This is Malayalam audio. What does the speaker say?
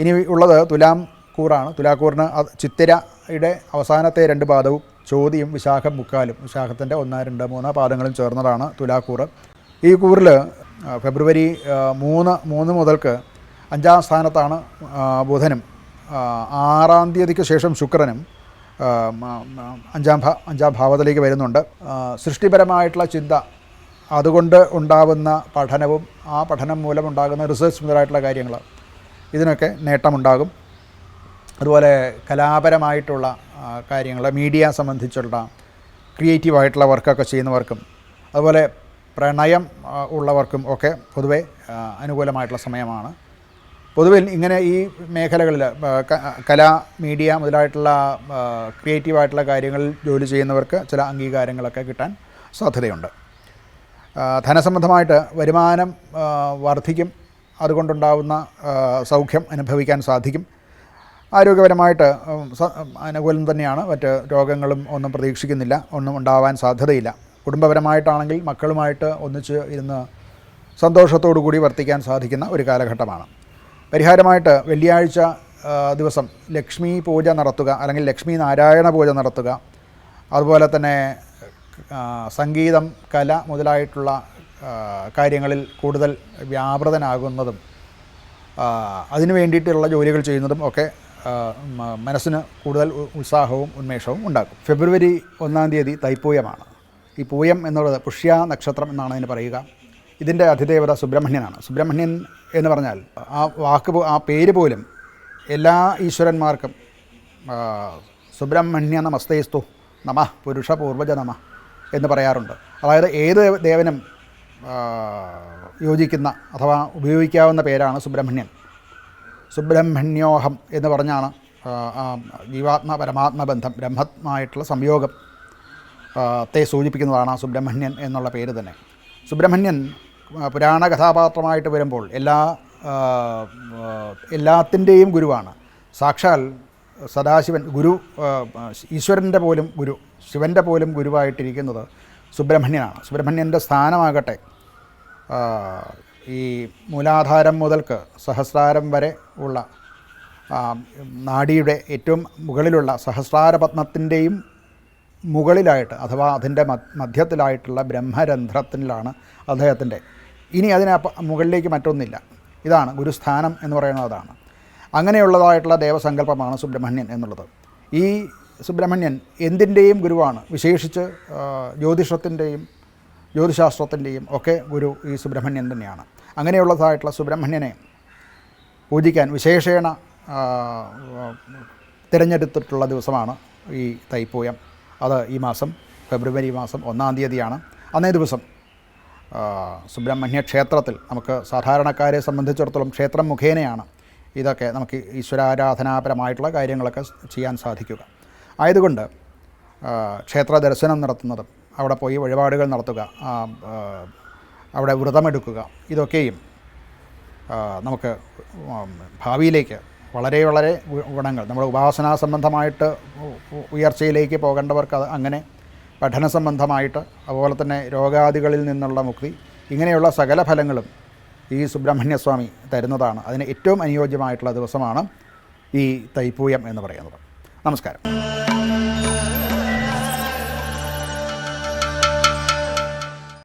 ഇനി ഉള്ളത് തുലാം കൂറാണ്. തുലാക്കൂറിന് ചിത്തിരയുടെ അവസാനത്തെ രണ്ട് പാദവും ചോദ്യം വിശാഖം മുക്കാലും. വിശാഖത്തിന്റെ ഒന്ന് രണ്ട് മൂന്ന് പാദങ്ങളും ചേർന്നതാണ് തുലാക്കൂറ്. ഈ കൂറിൽ ഫെബ്രുവരി മൂന്ന് മൂന്ന് മുതൽക്ക് അഞ്ചാം സ്ഥാനത്താണ് ബുധനും ആറാം തീയതിക്ക് ശേഷം ശുക്രനും അഞ്ചാം ഭാ അഞ്ചാം ഭാവത്തിലേക്ക് വരുന്നുണ്ട്. സൃഷ്ടിപരമായിട്ടുള്ള ചിന്ത അതുകൊണ്ട് ഉണ്ടാവുന്ന പഠനവും ആ പഠനം മൂലമുണ്ടാകുന്ന റിസർച്ച് മുതലായിട്ടുള്ള കാര്യങ്ങൾ ഇതിനൊക്കെ നേട്ടമുണ്ടാകും. അതുപോലെ കലാപരമായിട്ടുള്ള കാര്യങ്ങൾ മീഡിയ സംബന്ധിച്ചുള്ള ക്രിയേറ്റീവായിട്ടുള്ള വർക്കൊക്കെ ചെയ്യുന്നവർക്കും അതുപോലെ പ്രണയം ഉള്ളവർക്കും ഒക്കെ പൊതുവെ അനുകൂലമായിട്ടുള്ള സമയമാണ്. പൊതുവിൽ ഇങ്ങനെ ഈ മേഖലകളിൽ കല മീഡിയ മുതലായിട്ടുള്ള ക്രിയേറ്റീവായിട്ടുള്ള കാര്യങ്ങളിൽ ജോലി ചെയ്യുന്നവർക്ക് ചില അംഗീകാരങ്ങളൊക്കെ കിട്ടാൻ സാധ്യതയുണ്ട്. ധനസംബന്ധമായിട്ട് വരുമാനം വർദ്ധിക്കും. അതുകൊണ്ടുണ്ടാവുന്ന സൗഖ്യം അനുഭവിക്കാൻ സാധിക്കും. ആരോഗ്യപരമായിട്ട് അനുകൂലം തന്നെയാണ്. മറ്റ് രോഗങ്ങളും ഒന്നും പ്രതീക്ഷിക്കുന്നില്ല ഒന്നും ഉണ്ടാവാൻ സാധ്യതയില്ല. കുടുംബപരമായിട്ടാണെങ്കിൽ മക്കളുമായിട്ട് ഒന്നിച്ച് ഇരുന്ന് സന്തോഷത്തോടു കൂടി വർത്തിക്കാൻ സാധിക്കുന്ന ഒരു കാലഘട്ടമാണ്. പരിഹാരമായിട്ട് വെള്ളിയാഴ്ച ദിവസം ലക്ഷ്മി പൂജ നടത്തുക അല്ലെങ്കിൽ ലക്ഷ്മി നാരായണ പൂജ നടത്തുക. അതുപോലെ തന്നെ സംഗീതം കല മുതലായിട്ടുള്ള കാര്യങ്ങളിൽ കൂടുതൽ വ്യാപൃതനാകുന്നതും അതിനു വേണ്ടിയിട്ടുള്ള ജോലികൾ ചെയ്യുന്നതും ഒക്കെ മനസ്സിന് കൂടുതൽ ഉത്സാഹവും ഉന്മേഷവും ഉണ്ടാക്കും. ഫെബ്രുവരി ഒന്നാം തീയതി തൈപ്പൂയമാണ്. ഈ പൂയം എന്നുള്ളത് പുഷ്യ നക്ഷത്രം എന്നാണ് അതിന് പറയുക. ഇതിന്റെ അതിദേവത സുബ്രഹ്മണ്യനാണ്. സുബ്രഹ്മണ്യൻ എന്ന് പറഞ്ഞാൽ ആ വാക്ക് ആ പേര് പോലും എല്ലാ ഈശ്വരന്മാർക്കും സുബ്രഹ്മണ്യ നമസ്തേസ്തു നമ പുരുഷ പൂർവജ നമ എന്ന് പറയാറുണ്ട്. അതായത് ഏത് ദേവനും യോജിക്കുന്ന അഥവാ ഉപയോഗിക്കാവുന്ന പേരാണ് സുബ്രഹ്മണ്യൻ സുബ്രഹ്മണ്യോഹം എന്ന് പറഞ്ഞാണ് ജീവാത്മ പരമാത്മ ബന്ധം ബ്രഹ്മമായിട്ടുള്ള സംയോഗം ത്തെ സൂചിപ്പിക്കുന്നതാണ് സുബ്രഹ്മണ്യൻ എന്നുള്ള പേര് തന്നെ. സുബ്രഹ്മണ്യൻ പുരാണ കഥാപാത്രമായിട്ട് വരുമ്പോൾ എല്ലാ എല്ലാത്തിന്റെയും ഗുരുവാണ്. സാക്ഷാൽ സദാശിവൻ ഗുരു ഈശ്വരന്റെ പോലും ഗുരു ശിവന്റെ പോലും ഗുരുവായിട്ടിരിക്കുന്നത് സുബ്രഹ്മണ്യനാണ്. സുബ്രഹ്മണ്യന്റെ സ്ഥാനമാകട്ടെ. ഈ മൂലാധാരം മുതൽക്ക് സഹസ്രാരം വരെ ഉള്ള നാടിയുടെ ഏറ്റവും മുകളിലുള്ള സഹസ്രാരപത്മത്തിന്റെയും മുകളിലായിട്ട് അഥവാ അതിന്റെ മധ്യത്തിലായിട്ടുള്ള ബ്രഹ്മരന്ധ്രത്തിലാണ് അദ്ദേഹത്തിന്റെ ഇനി അതിനെ മുകളിലേക്ക് മറ്റൊന്നില്ല. ഇതാണ് ഗുരുസ്ഥാനം എന്ന് പറയുന്നത് അതാണ്. അങ്ങനെയുള്ളതായിട്ടുള്ള ദേവസങ്കല്പമാണ് സുബ്രഹ്മണ്യൻ എന്നുള്ളത്. ഈ സുബ്രഹ്മണ്യൻ എന്തിന്റെയും ഗുരുവാണ്. വിശേഷിച്ച് ജ്യോതിഷത്തിന്റെയും ജ്യോതിശാസ്ത്രത്തിന്റെയും ഒക്കെ ഗുരു ഈ സുബ്രഹ്മണ്യൻ തന്നെയാണ്. അങ്ങനെയുള്ളതായിട്ടുള്ള സുബ്രഹ്മണ്യനെ പൂജിക്കാൻ വിശേഷേണ തിരഞ്ഞെടുത്തിട്ടുള്ള ദിവസമാണ് ഈ തൈപ്പൂയം. അത് ഈ മാസം ഫെബ്രുവരി മാസം ഒന്നാം തീയതിയാണ്. അന്നേ ദിവസം സുബ്രഹ്മണ്യ ക്ഷേത്രത്തിൽ നമുക്ക് സാധാരണക്കാരെ സംബന്ധിച്ചിടത്തോളം ക്ഷേത്രം മുഖേനയാണ് ഇതൊക്കെ നമുക്ക് ഈശ്വരാരാധനാപരമായിട്ടുള്ള കാര്യങ്ങളൊക്കെ ചെയ്യാൻ സാധിക്കുക. ആയതുകൊണ്ട് ക്ഷേത്ര ദർശനം നടത്തുന്നതും അവിടെ പോയി വഴിപാടുകൾ നടത്തുക അവിടെ വ്രതമെടുക്കുക ഇതൊക്കെയും നമുക്ക് ഭാവിയിലേക്ക് വളരെ വളരെ ഗുണങ്ങൾ നമ്മുടെ ഉപാസനാ സംബന്ധമായിട്ട് ഉയർച്ചയിലേക്ക് പോകേണ്ടവർക്ക് അത് അങ്ങനെ പഠന സംബന്ധമായിട്ട് അതുപോലെ തന്നെ രോഗാദികളിൽ നിന്നുള്ള മുക്തി ഇങ്ങനെയുള്ള സകല ഫലങ്ങളും ഈ സുബ്രഹ്മണ്യസ്വാമി തരുന്നതാണ്. അതിന് ഏറ്റവും അനുയോജ്യമായിട്ടുള്ള ദിവസമാണ് ഈ തൈപ്പൂയം എന്ന് പറയുന്നത്. നമസ്കാരം.